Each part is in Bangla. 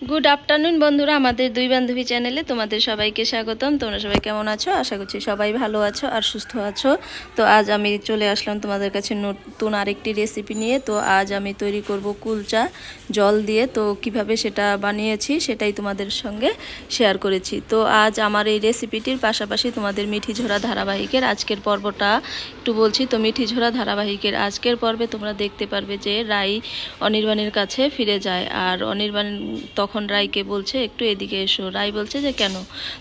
গুড আফটারনুন বন্ধুরা। আমাদের দুই বান্ধবী চ্যানেলে তোমাদের সবাইকে স্বাগতম। তোমরা সবাই কেমন আছো? আশা করছি সবাই ভালো আছো আর সুস্থ আছো। তো আজ আমি চলে আসলাম তোমাদের কাছে নতুন আরেকটি রেসিপি নিয়ে। তো আজ আমি তৈরি করব কুলচা জল দিয়ে। তো কীভাবে সেটা বানিয়েছি সেটাই তোমাদের সঙ্গে শেয়ার করেছি। তো আজ আমার এই রেসিপিটির পাশাপাশি তোমাদের মিঠি ঝোড়া ধারাবাহিকের আজকের পর্বটা একটু বলছি, তো মিঠি ঝোড়া ধারাবাহিকের আজকের পর্বে তোমরা দেখতে পারবে যে রাই অনির্বাণের কাছে ফিরে যায়। আর অনির্বাণ তখন রাইকে বলছে, একটু এদিকে এসো। রাই বলছে যে, কেন?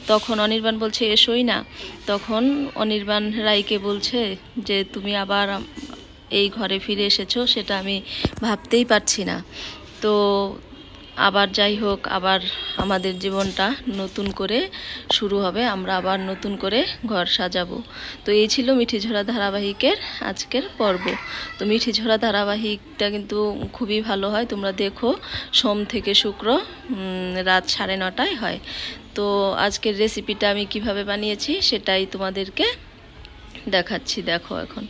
তখন অনির্বাণ বলছে, এসোই না। তখন অনির্বাণ রাইকে বলছে যে, তুমি আবার এই ঘরে ফিরে এসেছ, সেটা আমি ভাবতেই পারছি না। তো আবার যাই হোক, আবার আমাদের জীবনটা নতুন করে শুরু হবে, আমরা আবার নতুন করে ঘর সাজাবো। তো এই ছিল মিঠি ঝোড়া ধারাবাহিকের আজকের পর্ব। তো মিঠি ঝোড়া ধারাবাহিকটা কিন্তু খুবই ভালো হয়, তোমরা দেখো, সোম থেকে শুক্র রাত সাড়ে নটায় হয়। তো আজকের রেসিপিটা আমি কীভাবে বানিয়েছি সেটাই তোমাদেরকে দেখাচ্ছি, দেখো এখন।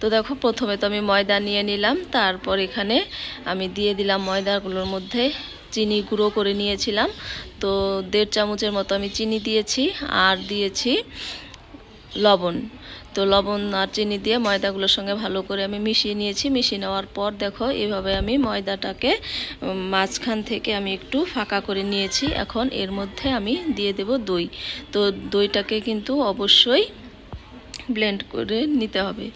তো দেখো, প্রথমে তো আমি ময়দা নিয়ে নিলাম, তারপর এখানে আমি দিয়ে দিলাম ময়দাগুলোর মধ্যে চিনি গুঁড়ো করে নিয়েছিলাম। তো দেড় চামচের মতো আমি চিনি দিয়েছি আর দিয়েছি লবণ। তো লবণ আর চিনি দিয়ে ময়দাগুলোর সঙ্গে ভালো করে আমি মিশিয়ে নিয়েছি। মিশিয়ে নেওয়ার পর দেখো, এভাবে আমি ময়দাটাকে মাঝখান থেকে আমি একটু ফাঁকা করে নিয়েছি। এখন এর মধ্যে আমি দিয়ে দেব দই। তো দইটাকে কিন্তু অবশ্যই ব্লেন্ড করে নিতে হবে।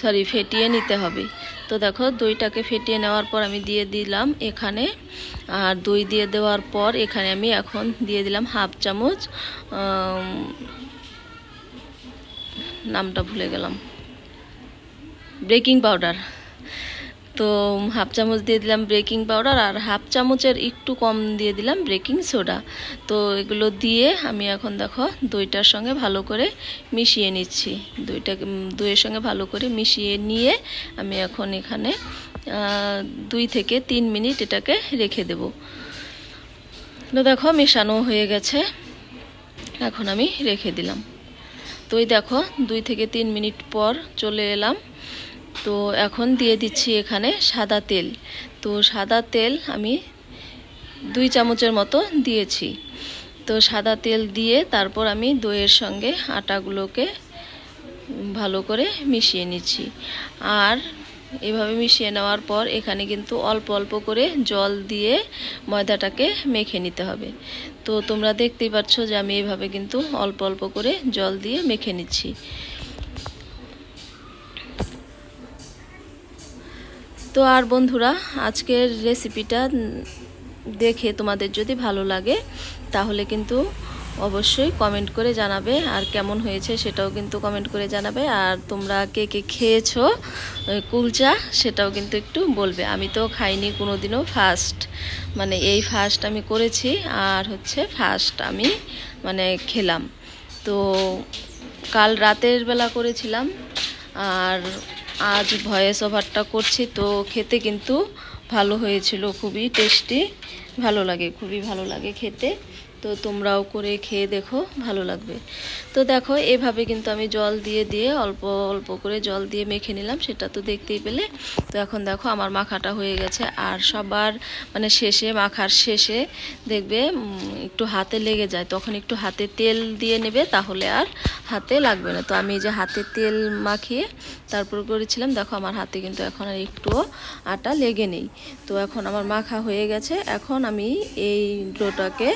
সরি, ফেটিয়ে নিতে হবে। তো দেখো, দইটাকে ফেটিয়ে নেওয়ার পর আমি দিয়ে দিলাম এখানে। আর দই দিয়ে দেওয়ার পর এখানে আমি এখন দিয়ে দিলাম হাফ চামচ নামটা ভুলে গেলাম। Baking powder. তো হাফ চামচ দিয়ে দিলাম বেকিং পাউডার আর হাফ চামচের একটু কম দিয়ে দিলাম বেকিং সোডা। তো এগুলো দিয়ে আমি এখন দেখো দইটার সঙ্গে ভালো করে মিশিয়ে নিচ্ছি। দইটাকে দইয়ের সঙ্গে ভালো করে মিশিয়ে নিয়ে আমি এখন এখানে দুই থেকে তিন মিনিট এটাকে রেখে দেব। তো দেখো মেশানো হয়ে গেছে। এখন আমি রেখে দিলাম। তো এই দেখো দুই থেকে তিন মিনিট পর চলে এলাম। তো এখন দিয়ে দিচ্ছি এখানে সাদা তেল। তো সাদা তেল আমি দুই চামচের মতো দিয়েছি। তো সাদা তেল দিয়ে তারপর আমি দইয়ের সঙ্গে আটাগুলোকে ভালো করে মিশিয়ে নিচ্ছি। আর এভাবে মিশিয়ে নেওয়ার পর এখানে কিন্তু অল্প অল্প করে জল দিয়ে ময়দাটাকে মেখে নিতে হবে। তো তোমরা দেখতেই পাচ্ছ যে আমি এভাবে কিন্তু অল্প অল্প করে জল দিয়ে মেখে নিচ্ছি। তো আর বন্ধুরা, আজকের রেসিপিটা দেখে তোমাদের যদি ভালো লাগে, তাহলে কিন্তু অবশ্যই কমেন্ট করে জানাবে আর কেমন হয়েছে সেটাও কিন্তু কমেন্ট করে জানাবে। আর তোমরা কে কে খেয়েছো কুলচা, সেটাও কিন্তু একটু বলবে। আমি তো খাইনি কোনো দিনও ফার্স্ট মানে এই ফার্স্ট আমি করেছি আর হচ্ছে ফার্স্ট আমি মানে খেলাম। তো কাল রাতের বেলা করেছিলাম। আর আজ ভয়েস ওভারটা করছি, তো খেতে কিন্তু ভালো হয়েছিল, খুবই টেস্টি, ভালো লাগে, খুবই ভালো লাগে খেতে। তো তোমরাও করে খেয়ে দেখো, ভালো লাগবে। তো দেখো, এভাবে কিন্তু আমি জল দিয়ে দিয়ে অল্প অল্প করে জল দিয়ে মেখে নিলাম, সেটা তো দেখতেই পেলে। তো এখন দেখো, আমার মাখাটা হয়ে গেছে। আর সবার মানে শেষে, মাখার শেষে দেখবে একটু হাতে লেগে যায়। তখন একটু হাতে তেল দিয়ে নেবে, তাহলে আর হাতে লাগবে না। তো আমি যে হাতে তেল মাখিয়ে তারপর করেছিলাম, দেখো আমার হাতে কিন্তু এখন আর একটুও আটা লেগে নেই। তো এখন আমার মাখা হয়ে গেছে। এখন আমি এই ডোটাকে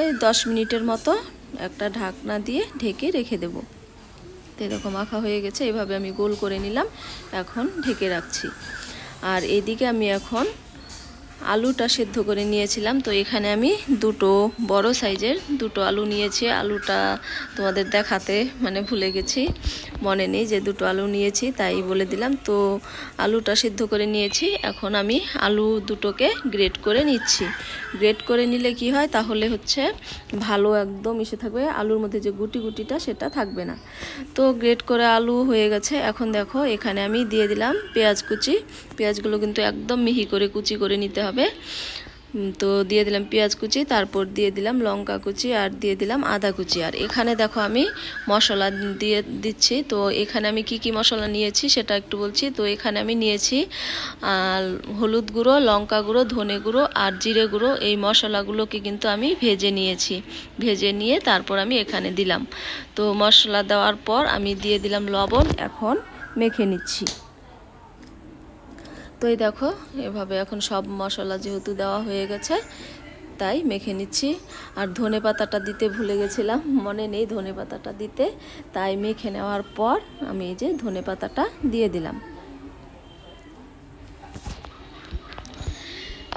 এই দশ মিনিটের মতো একটা ঢাকনা দিয়ে ঢেকে রেখে দেব। তো এরকম আঁকা হয়ে গেছে, এভাবে আমি গোল করে নিলাম, এখন ঢেকে রাখছি। আর এদিকে আমি এখন আলুটা সেদ্ধ করে নিয়েছিলাম। তো এখানে আমি দুটো বড় সাইজের দুটো আলু নিয়েছি। আলুটা তোমাদের দেখাতে মানে ভুলে গেছি, মনে নেই যে দুটো আলু নিয়েছি, তাই বলে দিলাম। তো আলুটা সিদ্ধ করে নিয়েছি। এখন আমি আলু দুটোকে গ্রেট করে নিচ্ছি। গ্রেট করে নিলে কি হয়? তাহলে হচ্ছে ভালো একদম এসে থাকবে। আলুর মধ্যে যে গুটি গুটিটা, সেটা থাকবে না। তো গ্রেট করে আলু হয়ে গেছে। এখন দেখো, এখানে আমি দিয়ে দিলাম পেঁয়াজ কুচি। পেঁয়াজগুলো কিন্তু একদম মিহি করে কুচি করে নিতে হবে। উম, তো দিয়ে দিলাম পেঁয়াজ কুচি তারপর দিয়ে দিলাম লঙ্কা কুচি আর দিয়ে দিলাম আদা কুচি। আর এখানে দেখো আমি মশলা দিয়ে দিচ্ছি। তো এখানে আমি কি কি মশলা নিয়েছি সেটা একটু বলছি। তো এখানে আমি নিয়েছি হলুদ গুঁড়ো লঙ্কা গুঁড়ো ধনে গুঁড়ো আর জিরে গুঁড়ো। এই মশলাগুলোকে কিন্তু আমি ভেজে নিয়েছি। ভেজে নিয়ে তারপর আমি এখানে দিলাম। তো মশলা দেওয়ার পর আমি দিয়ে দিলাম লবণ। এখন মেখে নিচ্ছি। তো এই দেখো, এভাবে এখন সব মশলা যেহেতু দেওয়া হয়ে গেছে, তাই মেখে নিচ্ছি। আর ধনে পাতাটা দিতে ভুলে গেছিলাম, মনে নেই ধনে পাতাটা দিতে। তাই মেখে নেওয়ার পর আমি এই যে ধনে পাতাটা দিয়ে দিলাম।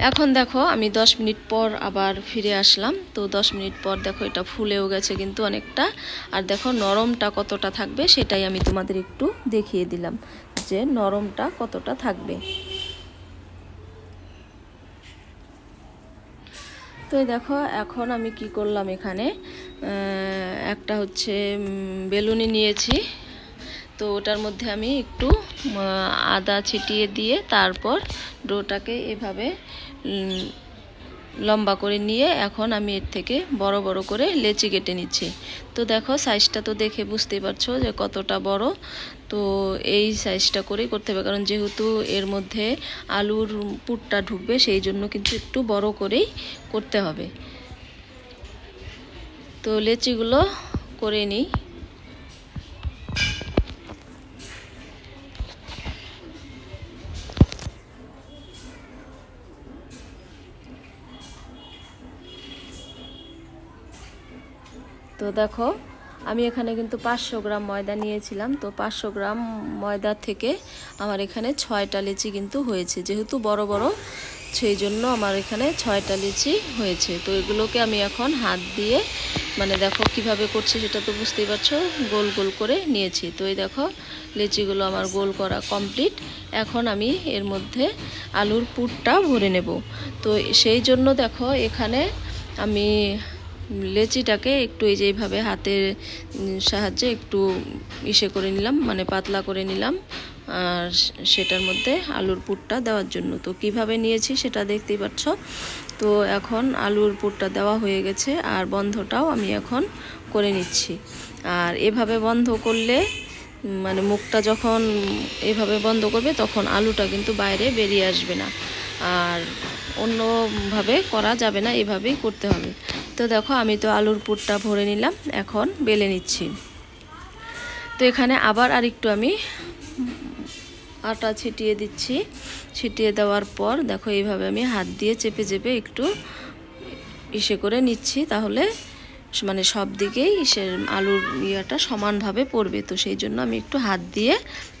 এখন দেখো, আমি দশ মিনিট পর আবার ফিরে আসলাম। তো দশ মিনিট পর দেখো এটা ফুলেও গেছে কিন্তু অনেকটা। আর দেখো নরমটা কতটা থাকবে সেটাই আমি তোমাদের একটু দেখিয়ে দিলাম যে নরমটা কতটা থাকবে। তো দেখো, এখন আমি কি করলাম এখানে? একটা হচ্ছে বেলুনি নিয়েছি। তো ওটার মধ্যে আমি একটু আদা ছিটিয়ে দিয়ে তারপর ডোটাকে এভাবে লম্বা করে নিয়ে এখন আমি এর থেকে বড় বড় করে লেচি কেটে নিচ্ছি। তো দেখো সাইজটা তো দেখে বুঝতেই পারছ যে কতটা বড়। তো এই সাইজটা করেই করতে হবে, কারণ যেহেতু এর মধ্যে আলুর পুরটা ঢুকবে, সেই জন্য কিন্তু একটু বড় করেই করতে হবে। তো লেচিগুলো করে নিই। তো দেখো, আমি এখানে কিন্তু পাঁচশো গ্রাম ময়দা নিয়েছিলাম। তো পাঁচশো গ্রাম ময়দা থেকে আমার এখানে ছয়টা লিচি কিন্তু হয়েছে। যেহেতু বড় বড়, সেই জন্য আমার এখানে ছয়টা লিচি হয়েছে। তো এগুলোকে আমি এখন হাত দিয়ে মানে দেখো কীভাবে করছি সেটা তো বুঝতেই পারছ, গোল গোল করে নিয়েছি। তো এই দেখো, লিচিগুলো আমার গোল করা কমপ্লিট। এখন আমি এর মধ্যে আলুর পুরটা ভরে নেব। তো সেই জন্য দেখো, এখানে আমি লেচিটাকে একটু এই যে এইভাবে হাতের সাহায্যে একটু ইসে করে নিলাম মানে পাতলা করে নিলাম, আর সেটার মধ্যে আলুর পুরটা দেওয়ার জন্য। তো কীভাবে নিয়েছি সেটা দেখতেই পাচ্ছ। তো এখন আলুর পুরটা দেওয়া হয়ে গেছে, আর বন্ধটাও আমি এখন করে নিচ্ছি। আর এভাবে বন্ধ করলে মানে মুখটা যখন এভাবে বন্ধ করবে, তখন আলুটা কিন্তু বাইরে বেরিয়ে আসবে না। আর অন্যভাবে করা যাবে না, এভাবেই করতে হবে। তো দেখো, আমি তো আলুর পুরটা ভরে নিলাম। এখন বেলে নিচ্ছি। তো এখানে আবার আরেকটু আমি আটা ছিটিয়ে দিচ্ছি। ছিটিয়ে দেওয়ার পর দেখো, এইভাবে আমি হাত দিয়ে চেপে চেপে একটু ইসে করে নিচ্ছি। তাহলে মানে সব দিকেই সে আলুর ইয়েটা সমানভাবে পড়বে। তো সেই জন্য আমি একটু হাত দিয়ে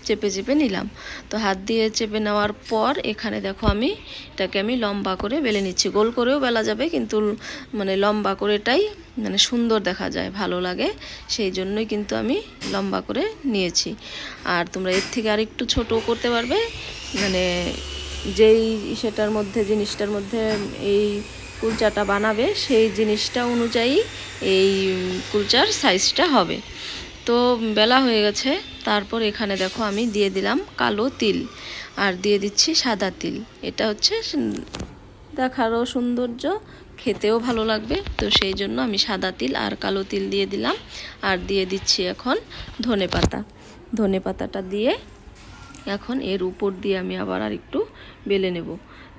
চেপে চেপে নিলাম। তো হাত দিয়ে চেপে নেওয়ার পর এখানে দেখো আমি এটাকে আমি লম্বা করে বেলে নিচ্ছি। গোল করেও বেলা যাবে কিন্তু মানে লম্বা করেটাই মানে সুন্দর দেখা যায়, ভালো লাগে। সেই জন্যই কিন্তু আমি লম্বা করে নিয়েছি। আর তোমরা এর থেকে আর একটু ছোট করতে পারবে। মানে যেই সেটার মধ্যে, জিনিসটার মধ্যে এই কুলচাটা বানাবে, সেই জিনিসটা অনুযায়ী এই কুলচার সাইজটা হবে। তো বেলা হয়ে গেছে, তারপর এখানে দেখো আমি দিয়ে দিলাম কালো তিল, আর দিয়ে দিচ্ছি সাদা তিল। এটা হচ্ছে দেখারও সৌন্দর্য, খেতেও ভালো লাগবে। তো সেই জন্য আমি সাদা তিল আর কালো তিল দিয়ে দিলাম, আর দিয়ে দিচ্ছি এখন ধনে পাতা ধনে পাতাটা দিয়ে এখন এর উপর দিয়ে আমি আবার আর একটু বেলে নেব।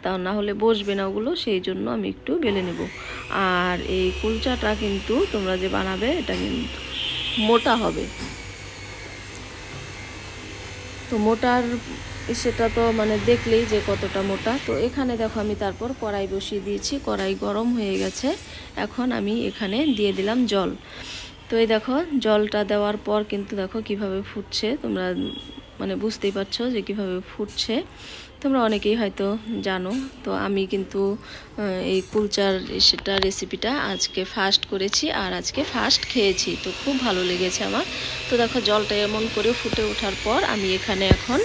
তা না হলে বসবে না ওগুলো, সেই জন্য আমি একটু বেলে নেব। আর এই কুলচাটা কিন্তু তোমরা যে বানাবে, এটা কিন্তু মোটা হবে। তো মোটার সেটা তো মানে দেখলেই যে কতটা মোটা। তো এখানে দেখো আমি তারপর কড়াই বসিয়ে দিয়েছি, কড়াই গরম হয়ে গেছে। এখন আমি এখানে দিয়ে দিলাম জল। তো এই দেখো, জলটা দেওয়ার পর কিন্তু দেখো কীভাবে ফুটছে, তোমরা মানে বুঝতেই পারছ যে কীভাবে ফুটছে। তোমরা অনেকেই হয়তো জানো, তো আমি কিন্তু এই কুলচার সেটা রেসিপিটা আজকে ফার্স্ট করেছি আর আজকে ফার্স্ট খেয়েছি, তো খুব ভালো লেগেছে আমার। তো দেখো, জলটা এমন করে ফুটে ওঠার পর আমি এখানে এখন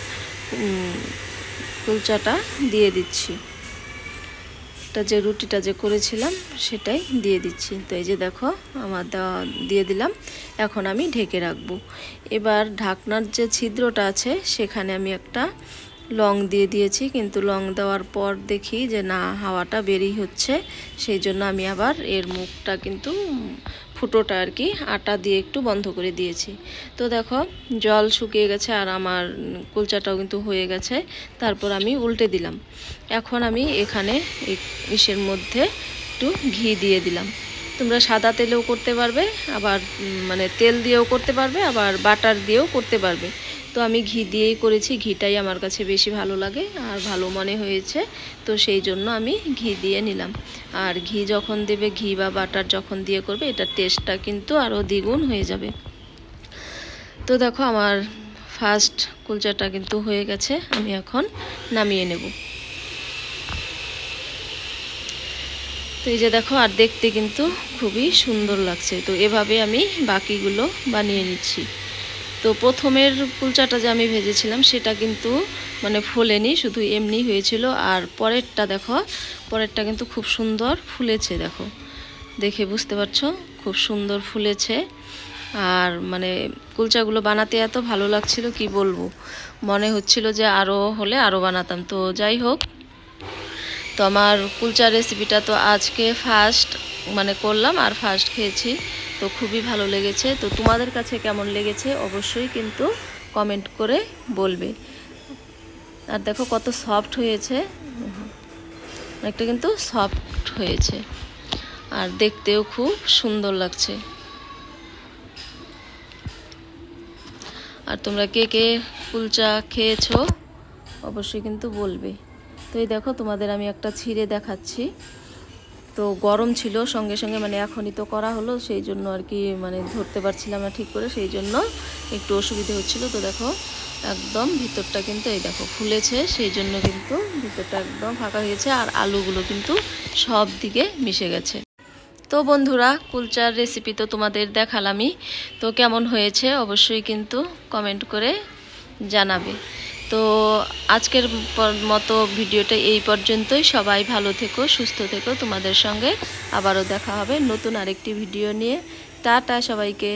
কুলচাটা দিয়ে দিচ্ছি। এটা যে রুটিটা যে করেছিলাম সেটাই দিয়ে দিচ্ছি। তো এই যে দেখো, আমার দেওয়া দিয়ে দিলাম, এখন আমি ঢেকে রাখব। এবার ঢাকনার যে ছিদ্রটা আছে, সেখানে আমি একটা লং দিয়ে দিয়েছি, কিন্তু লং দেওয়ার পর দেখি যে না, হাওয়াটা বেরিয়ে হচ্ছে। সেই জন্য আমি আবার এর মুখটা কিন্তু ফুটোটা আর কি, আটা দিয়ে একটু বন্ধ করে দিয়েছি। তো দেখো, জল শুকিয়ে গেছে আর আমার কুলচাটাও কিন্তু হয়ে গেছে, তারপর আমি উল্টে দিলাম। এখন আমি এখানে ইসের মধ্যে একটু ঘি দিয়ে দিলাম। তোমরা সাদা তেলেও করতে পারবে, আবার মানে তেল দিয়েও করতে পারবে, আবার বাটার দিয়েও করতে পারবে। তো আমি ঘি দিয়েই করেছি, ঘিটাই আমার কাছে বেশি ভালো লাগে আর ভালো মনে হয়েছে, তো সেই জন্য আমি ঘি দিয়ে নিলাম। আর ঘি যখন দেবে, ঘি বা বাটার যখন দিয়ে করবে, এটার টেস্টটা কিন্তু আরও দ্বিগুণ হয়ে যাবে। তো দেখো আমার ফার্স্ট কুলচাটা কিন্তু হয়ে গেছে, আমি এখন নামিয়ে নেব। তো এই যে দেখো, আর দেখতে কিন্তু খুবই সুন্দর লাগছে। তো এভাবে আমি বাকিগুলো বানিয়ে নিচ্ছি। তো প্রথমের কুলচাটা যে আমি ভেজেছিলাম, সেটা কিন্তু মানে ফোলেনি, শুধু এমনি হয়েছিল। আর পরেরটা দেখো, পরেরটা কিন্তু খুব সুন্দর ফুলেছে, দেখো। দেখে বুঝতে পারছ? খুব সুন্দর ফুলেছে। আর মানে কুলচাগুলো বানাতে এত ভালো লাগছিল, কি বলব? মনে হচ্ছিল যে আরও হলে আরও বানাতাম। তো যাই হোক, তো আমার কুলচা রেসিপিটা তো আজকে ফার্স্ট মানে করলাম, আর ফার্স্ট খেয়েছি। তো খুবই ভালো লেগেছে। তো তোমাদের কাছে কেমন লেগেছে? অবশ্যই কিন্তু কমেন্ট করে বলবে। আর দেখো কত সফট হয়েছে। একটা কিন্তু সফট হয়েছে। আর দেখতেও খুব সুন্দর লাগছে। আর তোমরা কে কে কুলচা খেয়েছো? অবশ্যই কিন্তু বলবে। তো এই দেখো তোমাদের আমি একটা ছিঁড়ে দেখাচ্ছি। তো গরম ছিল, সঙ্গে সঙ্গে মানে এখনই তো করা হলো, সেই জন্য আর কি মানে ধরতে পারছিলাম না ঠিক করে, সেই জন্য একটু অসুবিধে হচ্ছিল। তো দেখো, একদম ভিতরটা কিন্তু এই দেখো ফুলেছে, সেই জন্য কিন্তু ভিতরটা একদম ফাঁকা হয়েছে আর আলুগুলো কিন্তু সব দিকে মিশে গেছে। তো বন্ধুরা, কুলচার রেসিপি তো তোমাদের দেখালামই। তো কেমন হয়েছে অবশ্যই কিন্তু কমেন্ট করে জানাবে। তো আজকের মতো ভিডিওটা এই পর্যন্তই। সবাই ভালো থেকো, সুস্থ থেকো। তোমাদের সঙ্গে আবারও দেখা হবে নতুন আরেকটি ভিডিও নিয়ে। টাটা সবাইকে।